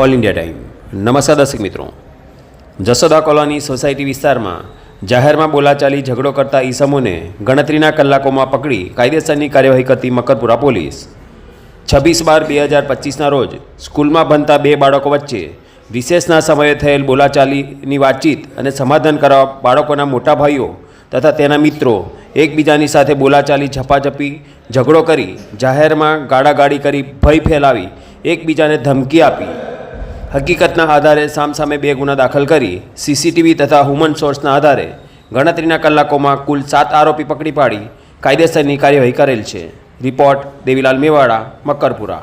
All India time નમસ્કાર દર્શક મિત્રો. જસોદા કોલોની સોસાયટી વિસ્તારમાં જાહેરમાં બોલાચાલી ઝઘડો કરતા ઈસમોને ગણતરીના કલાકોમાં પકડી કાયદેસરની કાર્યવાહી કરતી મકરપુરા પોલીસ. છવ્વીસ બાર બે હજાર પચીસના રોજ સ્કૂલમાં ભણતા બે બાળકો વચ્ચે વિશેષના સમયે થયેલ બોલાચાલીની વાતચીત અને સમાધાન કરવા બાળકોના મોટા ભાઈઓ તથા તેના મિત્રો એકબીજાની સાથે બોલાચાલી, ઝપાઝપી, ઝઘડો કરી જાહેરમાં ગાડાગાડી કરી ભય ફેલાવી એકબીજાને ધમકી આપી હકીકતના આધારે સામસામે બે ગુના દાખલ કરી સીસીટીવી તથા હ્યુમન સોર્સના આધારે ગણતરીના કલાકોમાં કુલ સાત આરોપી પકડી પાડી, કાયદેસરની કાર્યવાહી કરેલ છે. રિપોર્ટ દેવીલાલ મેવાડા, મકરપુરા.